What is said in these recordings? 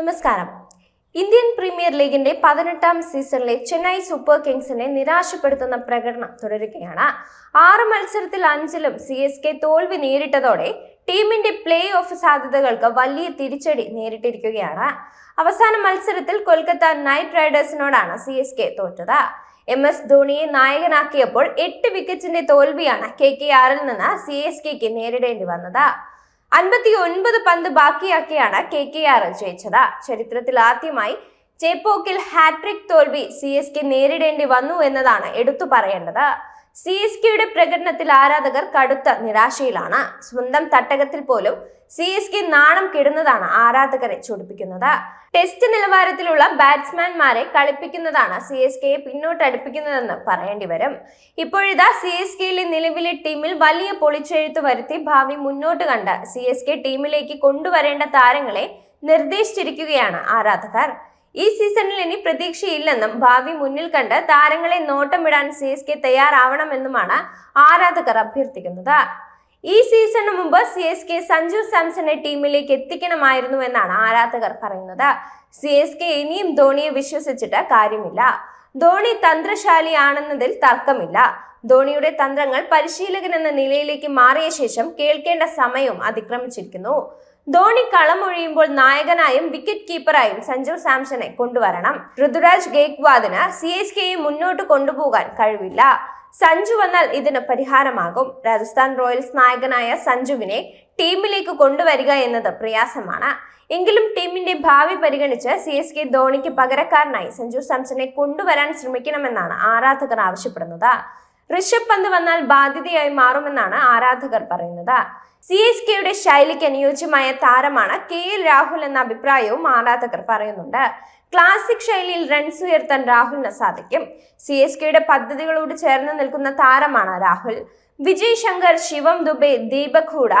നമസ്കാരം. Indian premier ലീഗിന്റെ പതിനെട്ടാം സീസണിലെ ചെന്നൈ സൂപ്പർ കിങ്സിനെ നിരാശപ്പെടുത്തുന്ന പ്രകടനം തുടരുകയാണ്. ആറ് മത്സരത്തിൽ അഞ്ചിലും സി എസ് കെ തോൽവി നേരിട്ടതോടെ ടീമിന്റെ പ്ലേ ഓഫ് സാധ്യതകൾക്ക് വലിയ തിരിച്ചടി നേരിട്ടിരിക്കുകയാണ്. അവസാന മത്സരത്തിൽ കൊൽക്കത്ത നൈറ്റ് റൈഡേഴ്സിനോടാണ് സി എസ് കെ തോറ്റത്. എം എസ് ധോണിയെ നായകനാക്കിയപ്പോൾ എട്ട് വിക്കറ്റിന്റെ തോൽവിയാണ് കെ കെ ആറിൽ നിന്ന് സി എസ് കെക്ക് നേരിടേണ്ടി വന്നത്. അൻപത്തി ഒൻപത് പന്ത് ബാക്കിയാക്കിയാണ് കെ കെ ആർ ജയിച്ചത്. ചരിത്രത്തിൽ ആദ്യമായി ചേപ്പോക്കിൽ ഹാട്രിക് തോൽവി സി എസ് കെ നേരിടേണ്ടി വന്നു എന്നതാണ് എടുത്തു പറയേണ്ടത്. സി എസ് കെയുടെ പ്രകടനത്തിൽ ആരാധകർ കടുത്ത നിരാശയിലാണ്. സ്വന്തം തട്ടകത്തിൽ പോലും സി എസ് കെ നാണം കെടുന്നതാണ് ആരാധകരെ ചൊടിപ്പിക്കുന്നത്. ടെസ്റ്റ് നിലവാരത്തിലുള്ള ബാറ്റ്സ്മാൻമാരെ കളിപ്പിക്കുന്നതാണ് സി എസ് കെയെ പിന്നോട്ടടുപ്പിക്കുന്നതെന്ന് പറയേണ്ടി വരും. ഇപ്പോഴിതാ സി എസ് കെയിലെ നിലവിലെ ടീമിൽ വലിയ പൊളിച്ചെഴുത്ത് വരുത്തി ഭാവി മുന്നോട്ട് കണ്ട് സി എസ് കെ ടീമിലേക്ക് കൊണ്ടുവരേണ്ട താരങ്ങളെ നിർദ്ദേശിച്ചിരിക്കുകയാണ് ആരാധകർ. ഈ സീസണിൽ ഇനി പ്രതീക്ഷയില്ലെന്നും ഭാവി മുന്നിൽ കണ്ട് താരങ്ങളെ നോട്ടമിടാൻ സി എസ് കെ തയ്യാറാവണമെന്നുമാണ് ആരാധകർ അഭ്യർത്ഥിക്കുന്നത്. ഈ സീസണിന് മുമ്പ് സി എസ് കെ സഞ്ജു സാംസണെ ടീമിലേക്ക് എത്തിക്കണമായിരുന്നു എന്നാണ് ആരാധകർ പറയുന്നത്. സി എസ് കെ ഇനിയും ധോണിയെ വിശ്വസിച്ചിട്ട് കാര്യമില്ല. ധോണി തന്ത്രശാലിയാണെന്നതിൽ തർക്കമില്ല. ധോണിയുടെ തന്ത്രങ്ങൾ പരിശീലകൻ എന്ന നിലയിലേക്ക് മാറിയ ശേഷം കേൾക്കേണ്ട സമയവും അതിക്രമിച്ചിരിക്കുന്നു. ധോണി കളമൊഴിയുമ്പോൾ നായകനായും വിക്കറ്റ് കീപ്പറായും സഞ്ജു സാംസണെ കൊണ്ടുവരണം. ഋതുരാജ് ഗേക്വാദിന് സി എസ് കെയെ മുന്നോട്ട് കൊണ്ടുപോകാൻ കഴിവില്ല. സഞ്ജു വന്നാൽ ഇതിന് പരിഹാരമാകും. രാജസ്ഥാൻ റോയൽസ് നായകനായ സഞ്ജുവിനെ ടീമിലേക്ക് കൊണ്ടുവരിക എന്നത് പ്രയാസമാണ്. എങ്കിലും ടീമിന്റെ ഭാവി പരിഗണിച്ച് സി എസ് കെ ധോണിക്ക് പകരക്കാരനായി സഞ്ജു സാംസണെ കൊണ്ടുവരാൻ ശ്രമിക്കണമെന്നാണ് ആരാധകർ ആവശ്യപ്പെടുന്നത്. ഋഷഭ് പന്ത് വന്നാൽ ബാധ്യതയായി മാറുമെന്നാണ് ആരാധകർ പറയുന്നത്. സി എസ് കെയുടെ ശൈലിക്ക് അനുയോജ്യമായ താരമാണ് കെ എൽ രാഹുൽ എന്ന അഭിപ്രായവും ആരാധകർ പറയുന്നുണ്ട്. ക്ലാസിക് ശൈലിയിൽ റൺസ് ഉയർത്താൻ രാഹുലിന് സാധിക്കും. സി എസ് കെയുടെ പദ്ധതികളോട് ചേർന്ന് നിൽക്കുന്ന താരമാണ് രാഹുൽ. വിജയ് ശങ്കർ ശിവം ദുബെ ദീപക് ഹൂഡ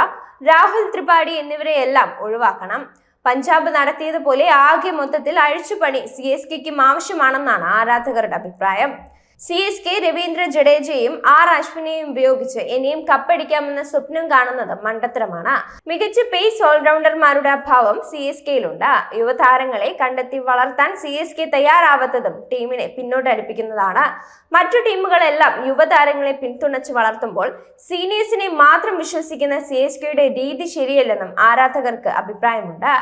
രാഹുൽ ത്രിപാഠി എന്നിവരെയെല്ലാം ഒഴിവാക്കണം. പഞ്ചാബ് നടത്തിയതുപോലെ ആകെ മൊത്തത്തിൽ അഴിച്ചുപണി സി എസ് കെക്കും ആവശ്യമാണെന്നാണ് ആരാധകരുടെ അഭിപ്രായം. സി എസ് കെ രവീന്ദ്ര ജഡേജയും ആർ അശ്വിനെയും ഉപയോഗിച്ച് ഇനിയും കപ്പടിക്കാമെന്ന സ്വപ്നം കാണുന്നത് മണ്ടത്തരമാണ്. മികച്ച പേസ് ഓൾറൗണ്ടർമാരുടെ അഭാവം സി എസ് കെയിലുണ്ട്. യുവതാരങ്ങളെ കണ്ടെത്തി വളർത്താൻ സി എസ് കെ തയ്യാറാവാത്തതും ടീമിനെ പിന്നോട്ടടിപ്പിക്കുന്നതാണ്. മറ്റു ടീമുകളെല്ലാം യുവതാരങ്ങളെ പിന്തുണച്ച് വളർത്തുമ്പോൾ സീനിയേഴ്സിനെ മാത്രം വിശ്വസിക്കുന്ന സി എസ് കെയുടെ രീതി ശരിയല്ലെന്നും ആരാധകർക്ക് അഭിപ്രായമുണ്ട്.